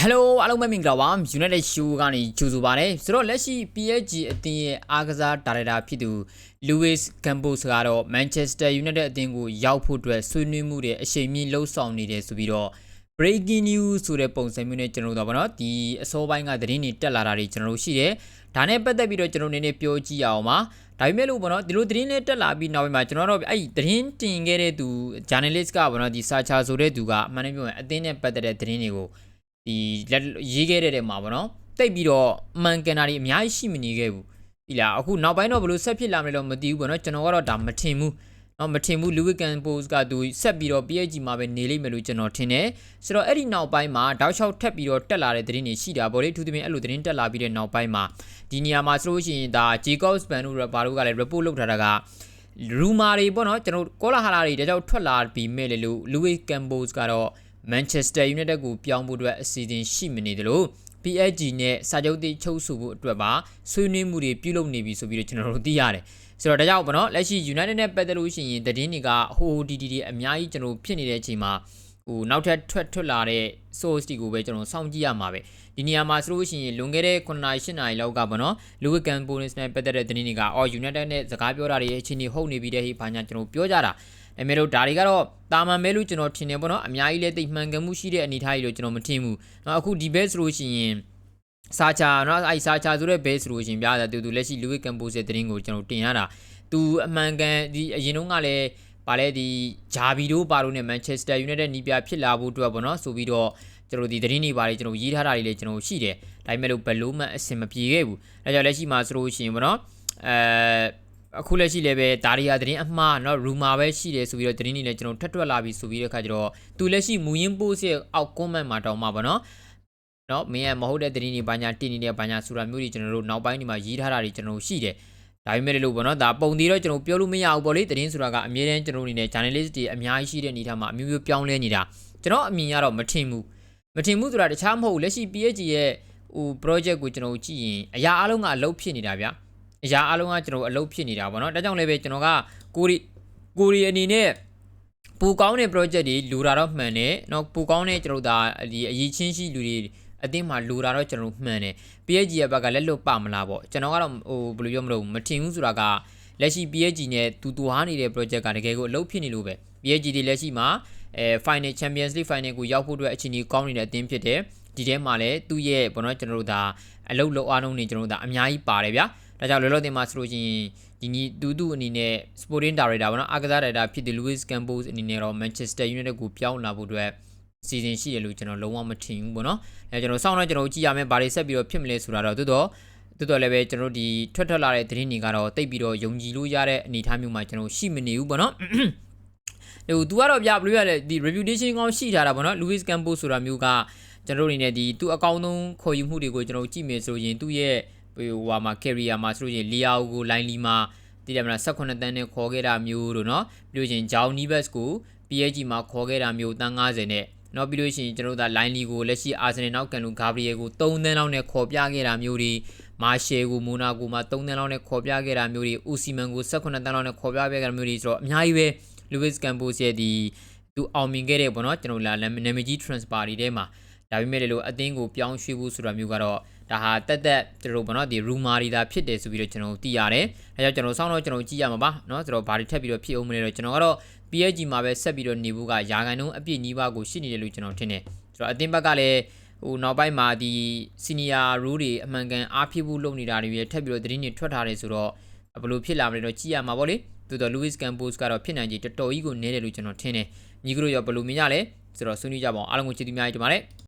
ဟယ်လိုအားလုံးပဲမင်္ဂလာပါ United Show ကနေကြိုဆိုပါရစေဆိုတော့လက်ရှိ PSG အသင်းရဲ့အားကစားဒါရိုက်တာဖြစ်သူ Luis Campos ကတော့ Manchester United အသင်းကိုရောက်ဖို့အတွက်ဆွေးနွေးမှုတွေအရှိန်မြင့်လှုပ်ဆောင်နေတယ်ဆိုပြီးတော့ breaking news ဆိုတဲ့ပုံစံမျိုးနဲ့ကျွန်တော်တို့တော့ဗောနော်ဒီအစောပိုင်းကသတင်းတွေတက်လာတာတွေကျွန်တော်တို့ရှိတယ်ဒါနဲ့ပတ်သက်ပြီးတော့ကျွန်တော်နည်းနည်းပြောကြည့်အောင်ပါဒါပေမဲ့လို့ဗောနော်ဒီလိုသတင်းလေးတက်လာပြီးနောက်ပိုင်းမှာကျွန်တော်တို့အဲ့ဒီသတင်းတင်ခဲ့တဲ့သူ journalist ကဗောနော်ဒီ searcher ဆိုတဲ့သူကအမှန်တမ်းပြောရင်အသင်းနဲ့ပတ်သက်တဲ့သတင်းတွေကို ဒီလက်ရေးခဲ့တဲ့တဲ့မှာပေါ့နော်တိတ်ပြီးတော့မှန်ကန်တာတွေအများကြီးရှိမနေခဲ့ဘူးဒီလားအခုနောက်ပိုင်းတော့ဘလို့ဆက်ဖြစ်လာမလဲတော့မသိဘူးပေါ့နော်ကျွန်တော်ကတော့ဒါမထင်ဘူးနော်မထင်ဘူးလူဝီကန်ပို့စ်ကသူဆက်ပြီးတော့ PSG မှာပဲနေလိမ့်မယ်လို့ကျွန်တော်ထင်တယ်ဆိုတော့အဲ့ဒီနောက်ပိုင်းမှာတောက်လျှောက်ထက်ပြီးတော့တက်လာတဲ့သတင်းတွေရှိတာပေါ့လေသူသဖြင့်အဲ့လိုသတင်းတက်လာပြီးတဲ့နောက်ပိုင်းမှာဒီနေရာမှာဆိုလို့ရှိရင်ဒါ Jacobs Ban တို့ဘာလို့ကလည်း report လုပ်ထားတာက rumor တွေပေါ့နော်ကျွန်တော်ကောလာဟာလာတွေဒါကြောင့်ထွက်လာပြီးမဲ့လေလို့ Louis Campos ကတော့ Manchester United ကိုပြောင်းဖို့အတွက်အစီအစဉ်ရှိမနေတယ်လို့ PSG နဲ့စာချုပ်တိချုပ်ဆိုဖို့အတွက်ပါဆွေးနွေးမှုတွေပြုလုပ်နေပြီဆိုပြီးတော့ကျွန်တော်တို့သိရတယ်ဆိုတော့ဒါကြောင့်ပေါ့နော်လက်ရှိ United နဲ့ပတ်သက်လို့ရှိရင်သတင်းတွေကဟိုဒီဒီဒီအများကြီးကျွန်တော်ဖြစ်နေတဲ့အချိန်မှာဟိုနောက်ထပ်ထွက်ထွက်လာတဲ့ source တွေကိုပဲကျွန်တော်စောင့်ကြည့်ရမှာပဲဒီနေရာမှာဆိုလို့ရှိရင်လွန်ခဲ့တဲ့9နာရီ10နာရီလောက်ကပေါ့နော် Louis Campos နဲ့ပတ်သက်တဲ့သတင်းတွေကအော် United နဲ့စကားပြောတာတွေအချင်းကြီးဟုတ်နေပြီတဲ့ဟိဘာညာကျွန်တော်ပြောကြတာ အမေတို့ဒါတွေကတော့တာမန်ပဲလို့ကျွန်တော်ထင်တယ်ပေါ့နော်အများကြီးလည်းတိတ်မှန်ကန်မှုရှိတဲ့အနေအထားကြီးလို့ကျွန်တော်မထင်ဘူးเนาะအခုဒီဘဲဆိုလို့ရှိရင်စာချာเนาะအဲ့စာချာဆိုတဲ့ဘဲဆိုလို့ရှိရင်ပြတာတူတူလက်ရှိ Louis Campos ရဲ့သတင်းကိုကျွန်တော်တင်ရတာသူအမှန်ကန်ဒီအရင်တုန်းကလည်းပါလဲဒီဂျာဘီတို့ပါတို့နဲ့ Manchester United နီးပြဖြစ်လာဖို့အတွက်ပေါ့နော်ဆိုပြီးတော့ကျွန်တော်ဒီသတင်းတွေပါတယ်ကျွန်တော်ရေးထားတာတွေလည်းကျွန်တော်ရှိတယ်ဒါပေမဲ့လို့ဘယ်လို့မှအဆင်မပြေခဲ့ဘူးဒါကြောင့်လက်ရှိမှာဆိုလို့ရှိရင်ပေါ့နော်အဲ အခုလက်ရှိလည်းပဲဒါရီယာသတင်းအမှားเนาะ rumor ပဲရှိတယ်ဆိုပြီးတော့သတင်းတွေလည်းကျွန်တော်ထပ်ထွက်လာပြီဆိုပြီးတဲ့အခါကျတော့သူလက်ရှိမူရင်း post ရဲ့အောက် comment မှာတောင်းမှာပေါ့နော်နော်မင်းကမဟုတ်တဲ့သတင်းတွေဘာညာတင်နေတဲ့ဘာညာဆိုတာမျိုးတွေကျွန်တော်တို့နောက်ပိုင်းဒီမှာရေးထားတာတွေကျွန်တော်တို့ရှိတယ်ဒါပေမဲ့လို့ပေါ့နော်ဒါပုံသေးတော့ကျွန်တော်ပြောလို့မရဘူးပေါ့လေသတင်းဆိုတာကအမြဲတမ်းကျွန်တော်တို့အနေနဲ့ journalist တွေအများကြီးရှိတဲ့အနေထားမှာအမျိုးမျိုးပြောင်းလဲနေတာကျွန်တော်အမြင်ကတော့မထင်ဘူးမထင်ဘူးဆိုတာတခြားမဟုတ်ဘူးလက်ရှိ PH ရဲ့ဟို project ကိုကျွန်တော်ကြည့်ရင်အရာအလုံးကအလုပ်ဖြစ်နေတာဗျ အရာအလုံးကကျွန်တော်အလုပ်ဖြစ်နေတာပေါ့နော်ဒါကြောင့်လည်းပဲကျွန်တော်ကကိုရီကိုရီအနေနဲ့ပူကောင်းတဲ့ project တွေလူတာတော့မှန်တယ်เนาะပူကောင်းတဲ့ကျွန်တော်ဒါဒီအရေးချင်းရှိလူတွေအတင်းမှာလူတာတော့ကျွန်တော်မှန်တယ် PSG ရဲ့ဘက်ကလက်လွတ်ပမလားပေါ့ကျွန်တော်ကတော့ဟိုဘယ်လိုပြောမလို့မထင်ဘူးဆိုတာကလက်ရှိ PSG နဲ့တူတူဟာနေတဲ့ project ကတကယ်ကိုအလုပ်ဖြစ်နေလို့ပဲ PSG တွေလက်ရှိမှာအဲ final Champions League final ကိုရောက်ဖို့အတွက်အချိန်ကြီးကောင်းနေတဲ့အသင်းဖြစ်တယ်ဒီထဲမှာလည်းသူ့ရဲ့ဘောနော်ကျွန်တော်တို့ဒါအလုပ်လုပ်အားလုံးနေကျွန်တော်တို့ဒါအများကြီးပါတယ်ဗျာ ဒါကြောင့်လောလောတင်မှာဆိုလို့ရှိရင်ဒီနီတူတူအနေနဲ့ Sporting Director ဘောနော်အားကစား Director ဖြစ်တဲ့ Luis Campos အနေနဲ့တော့ Manchester United ကိုပြောင်းလာဖို့အတွက်စီစဉ်ရှိတယ်လို့ကျွန်တော်လုံးဝမထင်ဘူးပေါ့နော်အဲကျွန်တော်စောင့်တော့ကျွန်တော်ကြည့်ရမယ်ဘာတွေဆက်ပြီးတော့ဖြစ်မလဲဆိုတာတော့တော်တော်တော်တော်လည်းပဲကျွန်တော်ဒီထွက်ထွက်လာတဲ့သတင်းတွေကတော့တိတ်ပြီးတော့ယုံကြည်လို့ရတဲ့အနေအထားမျိုးမှာကျွန်တော်ရှိမနေဘူးပေါ့နော်ဟို तू ကတော့ဗျဘယ်လိုရလဲဒီ reputation ကောင်းရှိထားတာပေါ့နော် Luis Campos ဆိုတာမျိုးကကျွန်တော်တို့အနေနဲ့ဒီသူအကောင်းဆုံးခေါ်ယူမှုတွေကိုကျွန်တော်ကြည့်မယ်ဆိုရင်သူ့ရဲ့ ဟိုဟာမှာ carrier မှာဆိုလို့ရှိရင်လီယာကိုလိုင်းလီမှာတိတယ်မလား18တန်းနဲ့ခေါ်ခဲ့တာမျိုးတို့နော်ပြီးလို့ရှိရင် John Neves ကို PSG မှာခေါ်ခဲ့တာမျိုးတန်း90နဲ့နောက်ပြီးလို့ရှိရင်ကျွန်တော်တို့က line လီကိုလက်ရှိအာဆင်နယ်နောက်ကန်လူဂါဘရီယယ်ကို3သန်းလောက်နဲ့ခေါ်ပြခဲ့တာမျိုးတွေမာရှယ်ကိုမိုနာကိုမှာ3သန်းလောက်နဲ့ခေါ်ပြခဲ့တာမျိုးတွေအူစီမန်ကို18သန်းလောက်နဲ့ခေါ်ပြခဲ့တာမျိုးတွေဆိုတော့အများကြီးပဲလူးဝစ်ကန်ပိုရဲ့ဒီသူအောင်မြင်ခဲ့တဲ့ပေါ့နော်ကျွန်တော်တို့ကနာမည်ကြီး transfer တွေထဲမှာဒါပေမဲ့လည်းလို့အသင်းကိုပြောင်းရွှေ့ဖို့ဆိုတာမျိုးကတော့ ဒါဟာတက်တက်ကျွန်တော်ပေါ့နော်ဒီ rumor တွေဒါဖြစ်တယ်ဆိုပြီးတော့ကျွန်တော်သိရတယ်။အဲကြောင့်ကျွန်တော်စောင့်တော့ကျွန်တော်ကြည့်ရမှာပါเนาะဆိုတော့ဘာတွေထပ်ပြီးတော့ဖြစ်အောင်မလဲတော့ကျွန်တော်ကတော့ PSG မှာပဲဆက်ပြီးတော့နေဖို့ကယာကန်တုံးအပြည့်နီးပါးကိုရှိနေတယ်လို့ကျွန်တော်ထင်တယ်။ဆိုတော့အသင်းဘက်ကလည်းဟိုနောက်ပိုင်းမှာဒီ senior rule တွေအမှန်ကန်အားဖြစ်ဖို့လုပ်နေတာတွေရထပ်ပြီးတော့သတင်းတွေထွက်ထားတယ်ဆိုတော့ဘယ်လိုဖြစ်လာမလဲတော့ကြည့်ရမှာပေါ့လေ။တိုးတော့ Luis Campos ကတော့ဖြစ်နိုင်ခြေတော်တော်ကြီးကိုနည်းတယ်လို့ကျွန်တော်ထင်တယ်။ညီကတို့ရောဘယ်လိုမြင်ကြလဲဆိုတော့ဆွေးနွေးကြပါအောင်အားလုံးကိုချစ်သူများကြီးတင်ပါတယ်။